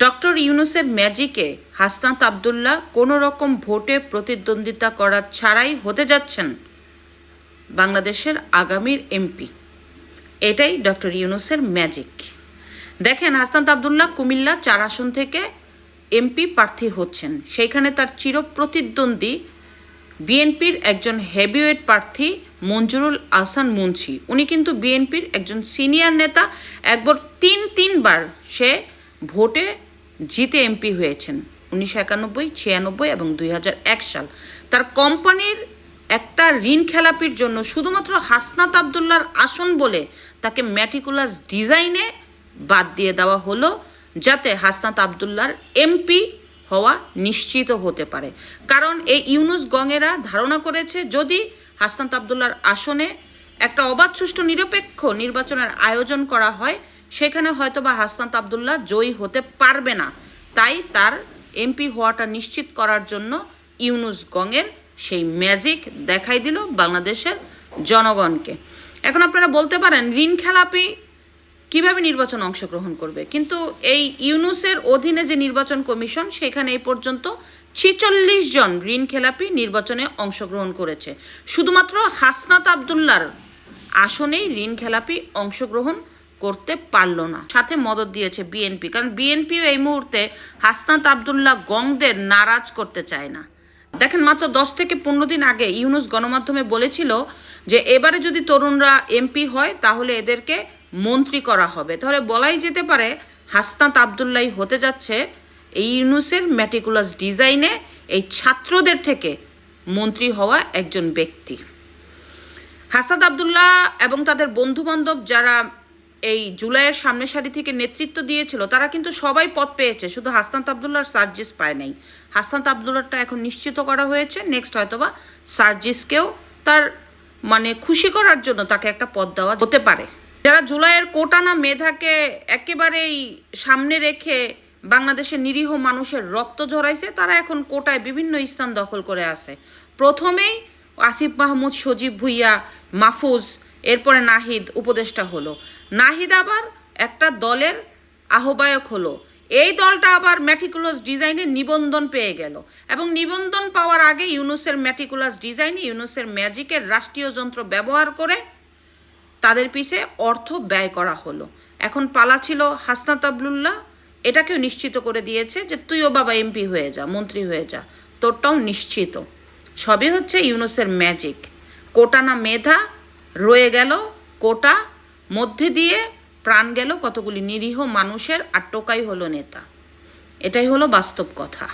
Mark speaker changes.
Speaker 1: Doctor ইউনুসের ম্যাজিকে হাসনাত আবদুল্লাহ কোনো রকম ভোটে প্রতিদ্বন্দ্বিতা করা ছাড়াই হতে যাচ্ছেন বাংলাদেশের আগামীর এমপি। এটাই ডক্টর ইউনুসের ম্যাজিক। দেখেন, হাসনাত আবদুল্লাহ কুমিল্লা চার আসন থেকে এমপি প্রার্থী হচ্ছেন। সেইখানে তার চিরপ্রতিদ্বন্দ্বী বিএনপির একজন হেভিওয়েট প্রার্থী মঞ্জুরুল আহসান মুন্সি। উনি কিন্তু বিএনপির একজন সিনিয়র নেতা। একবার তিন তিনবার সে ভোটে জিতে এমপি হয়েছেন উনিশশো একানব্বই, ছিয়ানব্বই এবং দুই এক সাল। তার কোম্পানির একটা ঋণ খেলাপির জন্য শুধুমাত্র হাসনাত আবদুল্লার আসন বলে তাকে ম্যাটিকুলাস ডিজাইনে বাদ দিয়ে দেওয়া হলো, যাতে হাসনাত আবদুল্লার এমপি হওয়া নিশ্চিত হতে পারে। কারণ এই ইউনুস গঙেরা ধারণা করেছে, যদি হাসনাত আবদুল্লার আসনে একটা অবাধ সুষ্ঠু নিরপেক্ষ নির্বাচনের আয়োজন করা হয় সেখানে হয়তো বা হাসনাত আবদুল্লাহ জয়ী হতে পারবে না। তাই তার এমপি হওয়াটা নিশ্চিত করার জন্য ইউনুস গঙের সেই ম্যাজিক দেখাই দিল বাংলাদেশের জনগণকে। এখন আপনারা বলতে পারেন, ঋণ খেলাপি কীভাবে নির্বাচন অংশগ্রহণ করবে? কিন্তু এই ইউনুসের অধীনে যে নির্বাচন কমিশন, সেখানে এই পর্যন্ত ছিচল্লিশ জন ঋণ খেলাপি নির্বাচনে অংশগ্রহণ করেছে। শুধুমাত্র হাসনাত আবদুল্লার আসনেই ঋণ খেলাপি অংশগ্রহণ করতে পারল না। সাথে মদত দিয়েছে বিএনপি, কারণ বিএনপিও এই মুহূর্তে হাসনাত আবদুল্লাহ গংদের নারাজ করতে চায় না। দেখেন, মাত্র দশ থেকে পনেরো দিন আগে ইউনুস গণমাধ্যমে বলেছিল যে, এবারে যদি তরুণরা এমপি হয়, তাহলে এদেরকে মন্ত্রী করা হবে। তাহলে বলাই যেতে পারে, হাসনাত আবদুল্লাহ হতে যাচ্ছে এই ইউনুসের ম্যাটিকুলাস ডিজাইনে এই ছাত্রদের থেকে মন্ত্রী হওয়া একজন ব্যক্তি। হাসনাত আবদুল্লাহ এবং তাদের বন্ধুবান্ধব যারা এই জুলাইয়ের সামনের সারি থেকে নেতৃত্ব দিয়েছিল, তারা কিন্তু সবাই পদ পেয়েছে, শুধু হাসনাত আবদুল্লাহর সার্জিস পায় নাই। হাসনাত আবদুল্লাহটা এখন নিশ্চিত করা হয়েছে নেক্সট হয়তোবা সার্জিসকেও তার মানে খুশি করার জন্য তাকে একটা পদ দেওয়া হতে পারে। যারা জুলাইয়ের কোটানা মেধাকে একেবারেই সামনে রেখে বাংলাদেশের নিরীহ মানুষের রক্ত ঝরাইছে, তারা এখন কোটায় বিভিন্ন স্থান দখল করে আছে। প্রথমেই আসিফ মাহমুদ, সজীব ভুইয়া, মাহফুজ এরপরে নাহিদ উপদেষ্টা হলো। নাহিদ আবার একটা দলের আহ্বায়ক হলো। এই দলটা আবার ম্যাটিকুলাস ডিজাইনে নিবন্ধন পেয়ে গেল এবং নিবন্ধন পাওয়ার আগে ইউনুসের ম্যাটিকুলাস ডিজাইনে ইউনুসের ম্যাজিকের রাষ্ট্রীয় যন্ত্র ব্যবহার করে তাদের পিছে অর্থ ব্যয় করা হলো। এখন পালা ছিল হাসনাত আবদুল্লাহ। এটাকেও নিশ্চিত করে দিয়েছে যে তুইও বাবা এমপি হয়ে যা, মন্ত্রী হয়ে যা। তোরটাও নিশ্চিত। সবই হচ্ছে ইউনুসের ম্যাজিক কোটা না মেধা রয়ে গেল কোটা, মধ্যে দিয়ে প্রাণ গেল কতগুলি নিরীহ মানুষের আর টোকাই হলো নেতা। এটাই হলো বাস্তব কথা।